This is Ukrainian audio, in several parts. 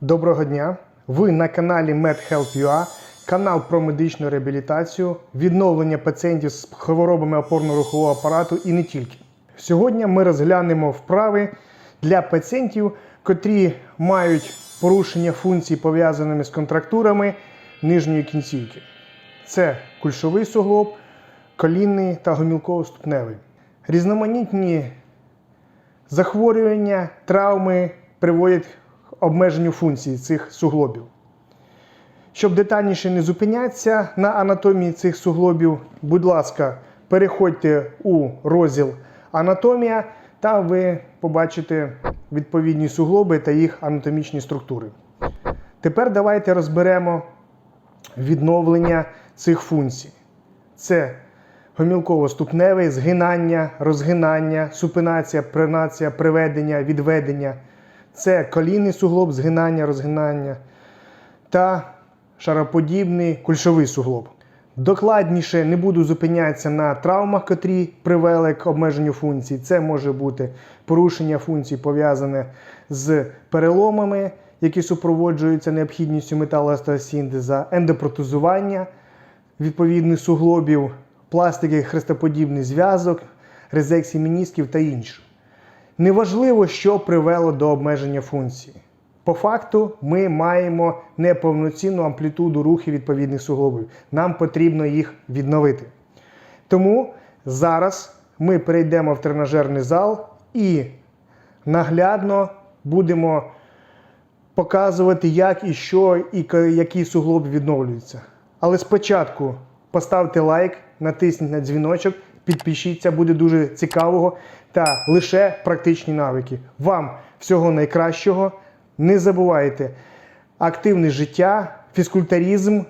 Доброго дня! Ви на каналі MedHelp.ua, канал про медичну реабілітацію, відновлення пацієнтів з хворобами опорно-рухового апарату і не тільки. Сьогодні ми розглянемо вправи для пацієнтів, котрі мають порушення функцій пов'язаними з контрактурами нижньої кінцівки. Це кульшовий суглоб, колінний та гомілково-ступневий. Різноманітні захворювання, травми приводять обмеженню функцій цих суглобів. Щоб детальніше не зупинятися на анатомії цих суглобів, будь ласка, переходьте у розділ Анатомія, та ви побачите відповідні суглоби та їх анатомічні структури. Тепер давайте розберемо відновлення цих функцій. Це гомілково-ступневе згинання, розгинання, супинація, принація, приведення, відведення. Це колінний суглоб, згинання, розгинання та шароподібний кульшовий суглоб. Докладніше не буду зупинятися на травмах, котрі привели к обмеженню функцій. Це може бути порушення функцій, пов'язане з переломами, які супроводжуються необхідністю металоостеосінтеза, ендопротезування відповідних суглобів, пластики, хрестоподібний зв'язок, резекції менісків та інше. Неважливо, що привело до обмеження функції. По факту, ми маємо неповноцінну амплітуду рухів відповідних суглобів. Нам потрібно їх відновити. Тому зараз ми перейдемо в тренажерний зал і наглядно будемо показувати, як і що, і який суглоб відновлюється. Але спочатку поставте лайк, натисніть на дзвіночок, підпишіться, буде дуже цікавого та лише практичні навики. Вам всього найкращого. Не забувайте, активне життя, фізкультуризм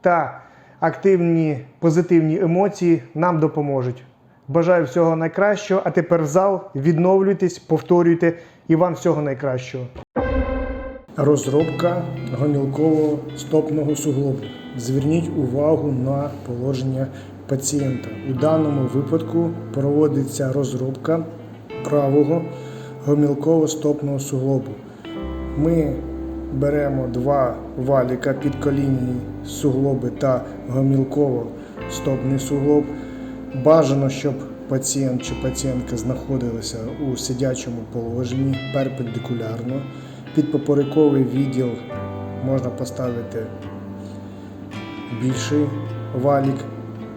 та активні позитивні емоції нам допоможуть. Бажаю всього найкращого, а тепер в зал, відновлюйтесь, повторюйте і вам всього найкращого. Розробка гомілкового стопного суглобу. Зверніть увагу на положення пацієнта. У даному випадку проводиться розробка правого гомілково-стопного суглобу. Ми беремо два валіка підколінні суглоби та гомілково-стопний суглоб. Бажано, щоб пацієнт чи пацієнтка знаходилися у сидячому положенні перпендикулярно. Під поперековий відділ можна поставити більший валік.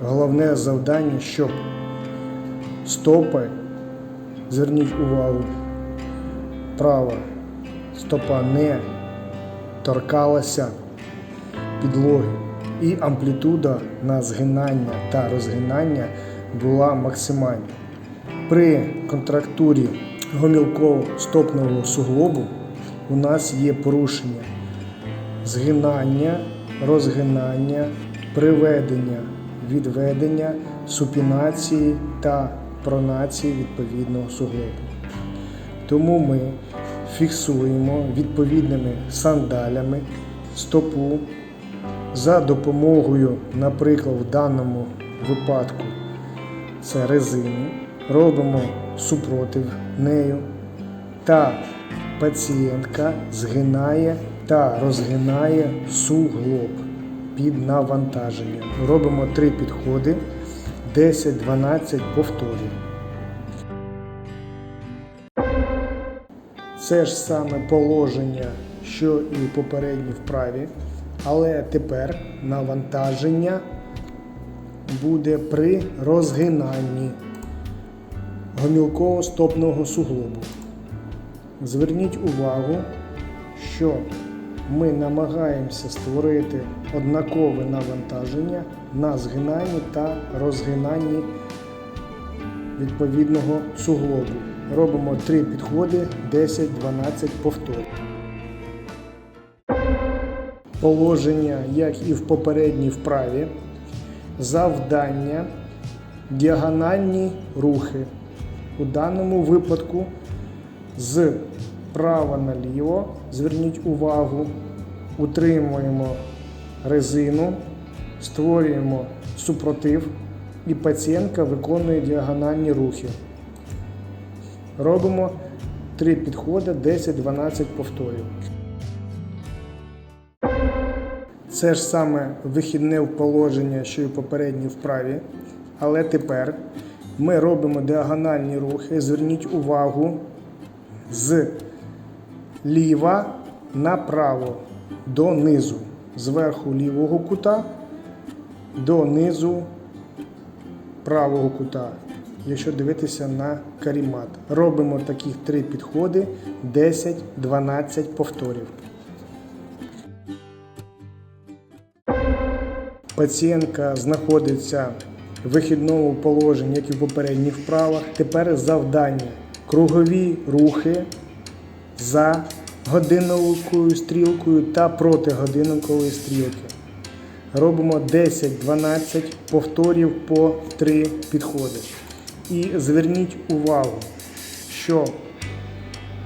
Головне завдання, щоб стопи, зверніть увагу, права стопа не торкалася підлоги, і амплітуда на згинання та розгинання була максимальна. При контрактурі гомілково-стопного суглобу у нас є порушення згинання, розгинання, приведення, відведення, супінації та пронації відповідного суглобу. Тому ми фіксуємо відповідними сандалями стопу за допомогою, наприклад, в даному випадку це резини, робимо супротив нею та пацієнтка згинає та розгинає суглоб під навантаженням. Робимо три підходи 10-12 повторів. Це ж саме положення, що і в попередній вправі, але тепер навантаження буде при розгинанні гомілково-стопного суглобу. Зверніть увагу, що ми намагаємося створити однакове навантаження на згинанні та розгинанні відповідного суглобу. Робимо три підходи 10-12 повторів. Положення, як і в попередній вправі, завдання, діагональні рухи. У даному випадку з права наліво, зверніть увагу, утримуємо резину, створюємо супротив і пацієнтка виконує діагональні рухи. Робимо три підходи 10-12 повторів. Це ж саме вихідне положення, що і в попередній вправі. Але тепер ми робимо діагональні рухи. Зверніть увагу з ліва направо до низу. Зверху лівого кута до низу правого кута, якщо дивитися на карімат. Робимо таких три підходи 10-12 повторів. Пацієнтка знаходиться в вихідному положенні, як і в попередніх вправах. Тепер завдання кругові рухи за годинниковою стрілкою та проти годинникової стрілки. Робимо 10-12 повторів по 3 підходи. І зверніть увагу, що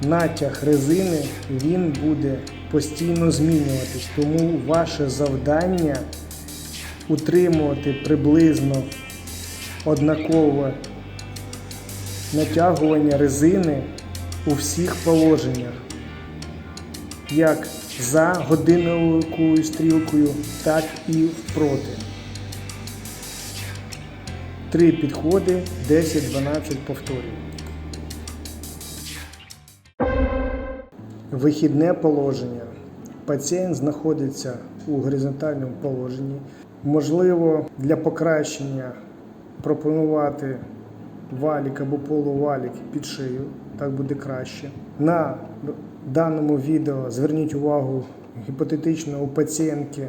натяг резини він буде постійно змінюватись. Тому ваше завдання утримувати приблизно однакове натягування резини у всіх положеннях, як за годинниковою стрілкою, так і впроти. Три підходи, 10-12 повторів. Вихідне положення. Пацієнт знаходиться у горизонтальному положенні. Можливо, для покращення пропонувати валік або полувалік під шию, так буде краще. На даному відео зверніть увагу, гіпотетично у пацієнтки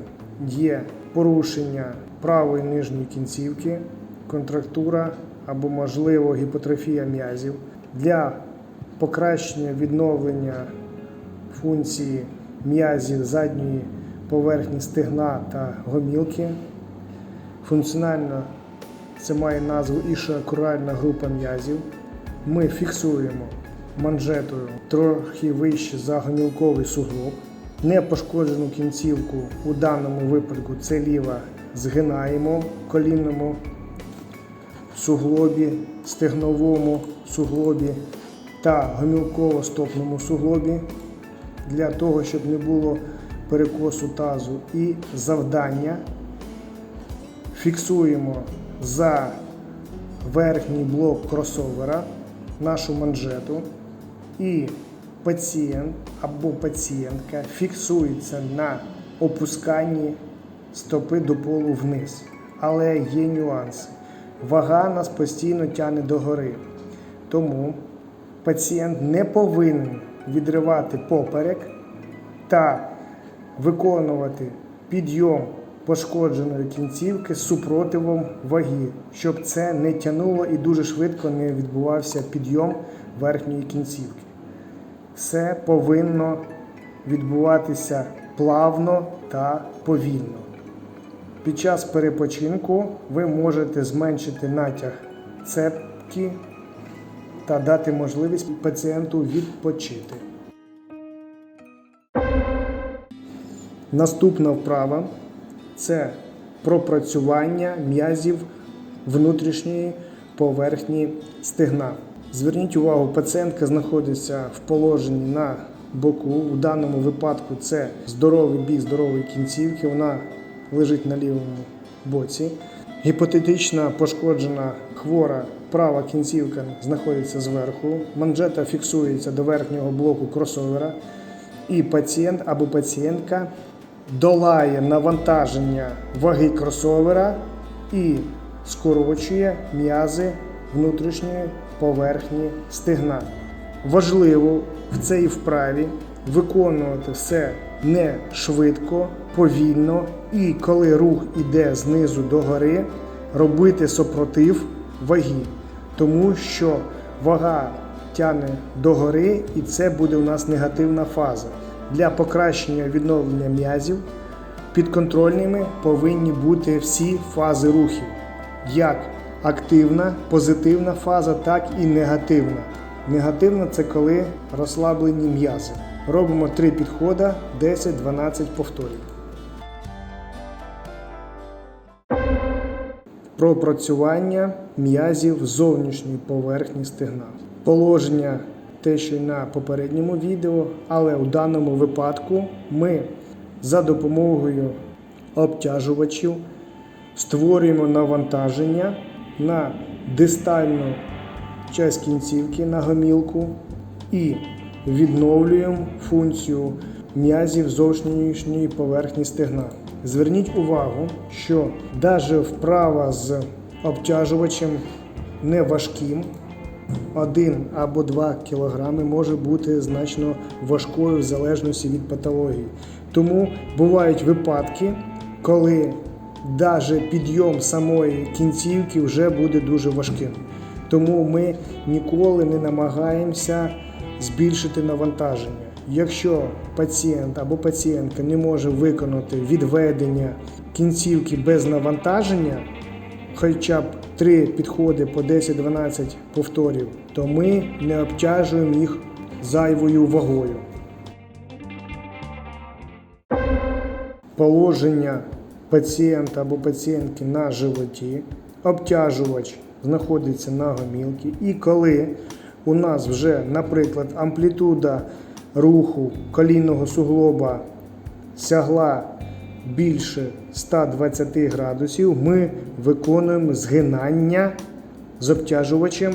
є порушення правої нижньої кінцівки, контрактура або, можливо, гіпотрофія м'язів. Для покращення відновлення функції м'язів задньої поверхні стегна та гомілки. Функціонально це має назву ішоакуральна група м'язів. Ми фіксуємо манжетою трохи вище за гомілковий суглоб. Непошкоджену кінцівку у даному випадку це ліва згинаємо в колінному суглобі, стегновому суглобі та гомілково-стопному суглобі для того, щоб не було перекосу тазу і завдання. Фіксуємо за верхній блок кросовера нашу манжету і пацієнт або пацієнтка фіксується на опусканні стопи до полу вниз. Але є нюанси. Вага нас постійно тягне догори. Тому пацієнт не повинен відривати поперек та виконувати підйом пошкодженої кінцівки з супротивом ваги, щоб це не тягнуло і дуже швидко не відбувався підйом верхньої кінцівки. Все повинно відбуватися плавно та повільно. Під час перепочинку ви можете зменшити натяг цепки та дати можливість пацієнту відпочити. Наступна вправа це пропрацювання м'язів внутрішньої поверхні стегна. Зверніть увагу, пацієнтка знаходиться в положенні на боку. У даному випадку це здоровий бік здорової кінцівки. Вона лежить на лівому боці. Гіпотетична пошкоджена хвора права кінцівка знаходиться зверху. Манжета фіксується до верхнього блоку кросовера. І пацієнт або пацієнтка долає навантаження ваги кросовера і скорочує м'язи внутрішньої поверхні стегна. Важливо в цій вправі виконувати все не швидко, повільно і коли рух іде знизу до гори, робити сопротив ваги, тому що вага тягне до гори і це буде у нас негативна фаза. Для покращення відновлення м'язів підконтрольними повинні бути всі фази рухів, як активна, позитивна фаза, так і негативна. Негативна це коли розслаблені м'язи. Робимо три підходи 10-12 повторів. Пропрацювання м'язів зовнішньої поверхні стегна. Положення те, що й на попередньому відео, але у даному випадку ми за допомогою обтяжувачів, створюємо навантаження на дистальну часть кінцівки на гомілку і відновлюємо функцію м'язів зовнішньої поверхні стегна. Зверніть увагу, що навіть вправа з обтяжувачем не важким, 1 або 2 кілограми може бути значно важкою в залежності від патології. Тому бувають випадки, коли навіть підйом самої кінцівки вже буде дуже важким. Тому ми ніколи не намагаємося збільшити навантаження. Якщо пацієнт або пацієнтка не може виконати відведення кінцівки без навантаження, хоча б 3 підходи по 10-12 повторів, то ми не обтяжуємо їх зайвою вагою. Положення пацієнта або пацієнтки на животі, обтяжувач знаходиться на гомілці. І коли у нас вже, наприклад, амплітуда руху колінного суглоба сягла більше 120 градусів, ми виконуємо згинання з обтяжувачем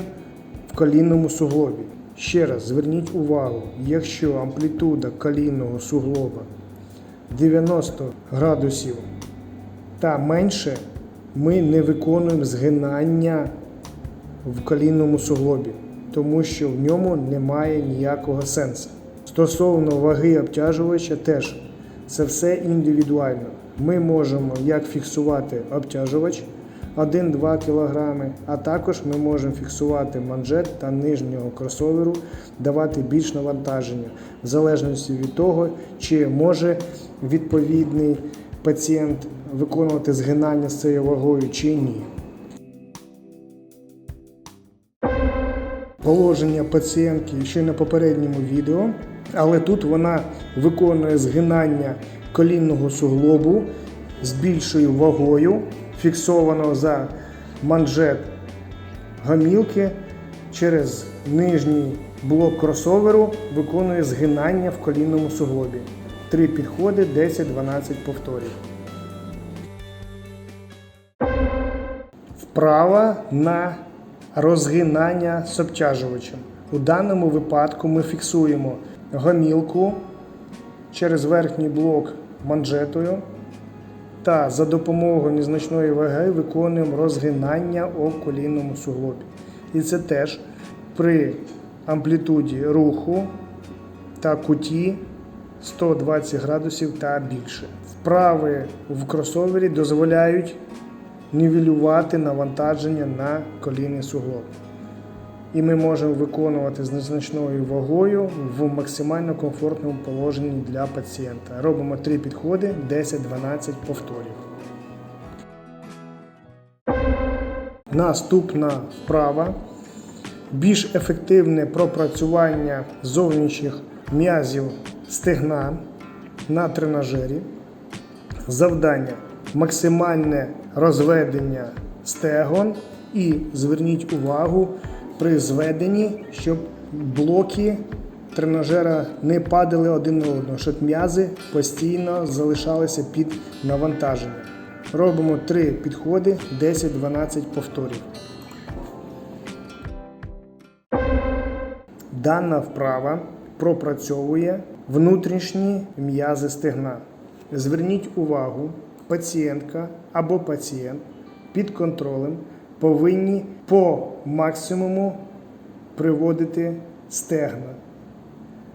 в колінному суглобі. Ще раз зверніть увагу, якщо амплітуда колінного суглоба 90 градусів та менше, ми не виконуємо згинання в колінному суглобі, тому що в ньому немає ніякого сенсу. Стосовно ваги обтяжувача, теж це все індивідуально. Ми можемо як фіксувати обтяжувач 1-2 кг, а також ми можемо фіксувати манжет та нижнього кросоверу, давати більш навантаження, в залежності від того, чи може відповідний пацієнт виконувати згинання з цією вагою чи ні. Положення пацієнтки ще на попередньому відео, але тут вона виконує згинання колінного суглобу з більшою вагою, фіксовано за манжет гомілки через нижній блок кросоверу виконує згинання в колінному суглобі. Три підходи, 10-12 повторів. Вправа на розгинання з обтяжувачем. У даному випадку ми фіксуємо гомілку через верхній блок манжетою та за допомогою незначної ваги виконуємо розгинання у колінному суглобі. І це теж при амплітуді руху та куті 120 градусів та більше. Вправи в кросовері дозволяють нівелювати навантаження на колінний суглоб. І ми можемо виконувати з незначною вагою в максимально комфортному положенні для пацієнта. Робимо три підходи 10-12 повторів. Наступна вправа. Більш ефективне пропрацювання зовнішніх м'язів стегна на тренажері. Завдання максимальне розведення стегон і зверніть увагу при зведенні, щоб блоки тренажера не падали один на одного, щоб м'язи постійно залишалися під навантаженням. Робимо три підходи 10-12 повторів. Дана вправа пропрацьовує внутрішні м'язи стегна. Зверніть увагу, пацієнтка або пацієнт під контролем повинні по максимуму приводити стегна.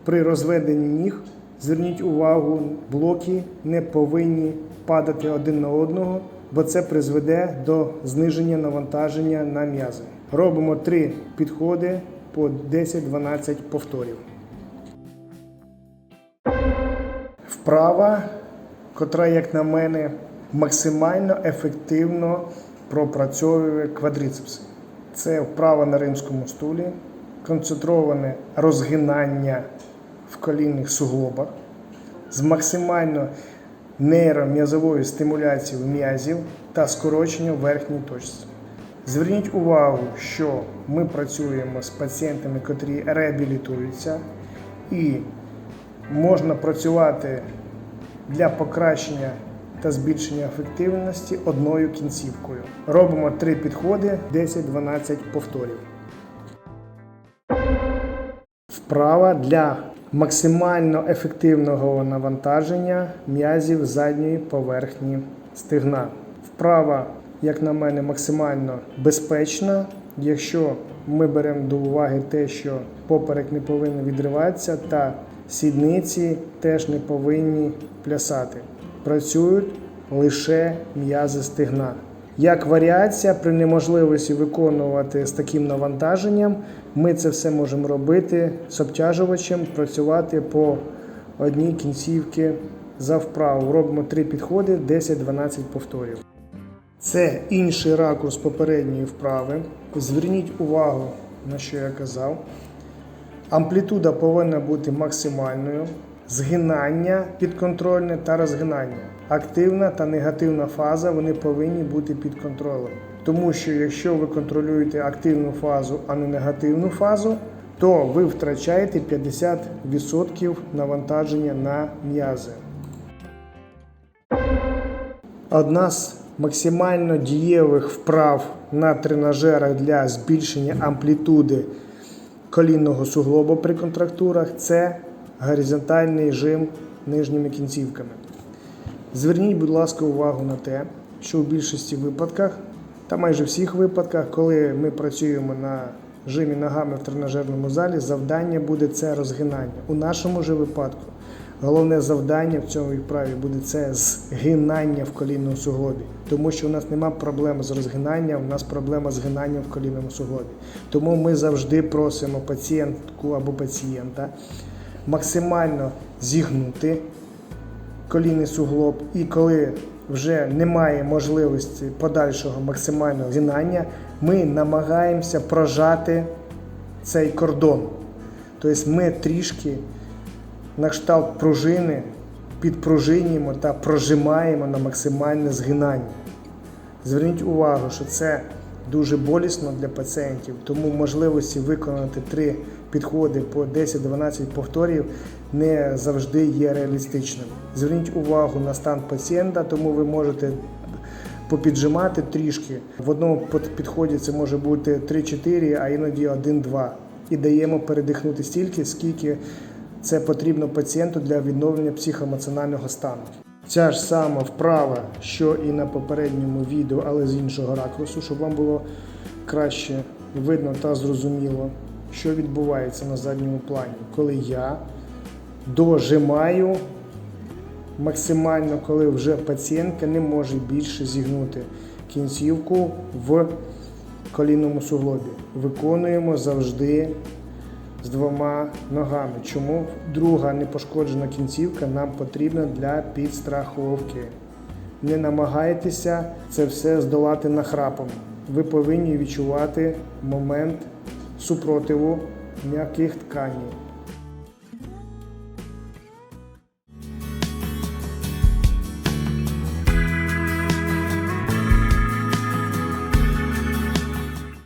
При розведенні ніг зверніть увагу, блоки не повинні падати один на одного, бо це призведе до зниження навантаження на м'язи. Робимо три підходи по 10-12 повторів. Вправа, котра, як на мене, максимально ефективно пропрацьовує квадріцепси. Це вправа на римському стулі, концентроване розгинання в колінних суглобах з максимально нейром'язовою стимуляцією м'язів та скороченням верхньої точці. Зверніть увагу, що ми працюємо з пацієнтами, котрі реабілітуються, і можна працювати для покращення та збільшення ефективності одною кінцівкою. Робимо три підходи 10-12 повторів. Вправа для максимально ефективного навантаження м'язів задньої поверхні стегна. Вправа, як на мене, максимально безпечна, якщо ми беремо до уваги те, що поперек не повинен відриватися, та сідниці теж не повинні плясати. Працюють лише м'язи стегна. Як варіація при неможливості виконувати з таким навантаженням, ми це все можемо робити з обтяжувачем, працювати по одній кінцівці за вправу. Робимо три підходи, 10-12 повторів. Це інший ракурс попередньої вправи. Зверніть увагу на що я казав. Амплітуда повинна бути максимальною, згинання підконтрольне та розгинання. Активна та негативна фаза вони повинні бути під контролем. Тому що якщо ви контролюєте активну фазу, а не негативну фазу, то ви втрачаєте 50% навантаження на м'язи. Одна з максимально дієвих вправ на тренажерах для збільшення амплітуди колінного суглобу при контрактурах це горизонтальний жим нижніми кінцівками. Зверніть, будь ласка, увагу на те, що у більшості випадках, та майже всіх випадках, коли ми працюємо на жимі ногами в тренажерному залі, завдання буде це розгинання. У нашому же випадку головне завдання в цьому вправі буде це згинання в колінному суглобі. Тому що у нас нема проблеми з розгинанням, у нас проблема з згинанням в колінному суглобі. Тому ми завжди просимо пацієнтку або пацієнта максимально зігнути колінний суглоб, і коли вже немає можливості подальшого максимального згинання, ми намагаємося прожати цей кордон. Тобто ми трішки на кшталт пружини підпружинюємо та прожимаємо на максимальне згинання. Зверніть увагу, що це дуже болісно для пацієнтів, тому можливості виконати три підходи по 10-12 повторів не завжди є реалістичним. Зверніть увагу на стан пацієнта, тому ви можете попіджимати трішки. В одному підході це може бути 3-4, а іноді 1-2. І даємо передихнути стільки, скільки це потрібно пацієнту для відновлення психоемоціонального стану. Ця ж сама вправа, що і на попередньому відео, але з іншого ракурсу, щоб вам було краще видно та зрозуміло, що відбувається на задньому плані, коли я дожимаю максимально, коли вже пацієнтка не може більше зігнути кінцівку в колінному суглобі. Виконуємо завжди з двома ногами. Чому друга непошкоджена кінцівка нам потрібна для підстраховки. Не намагайтеся це все здолати нахрапом. Ви повинні відчувати момент супротиву м'яких тканей.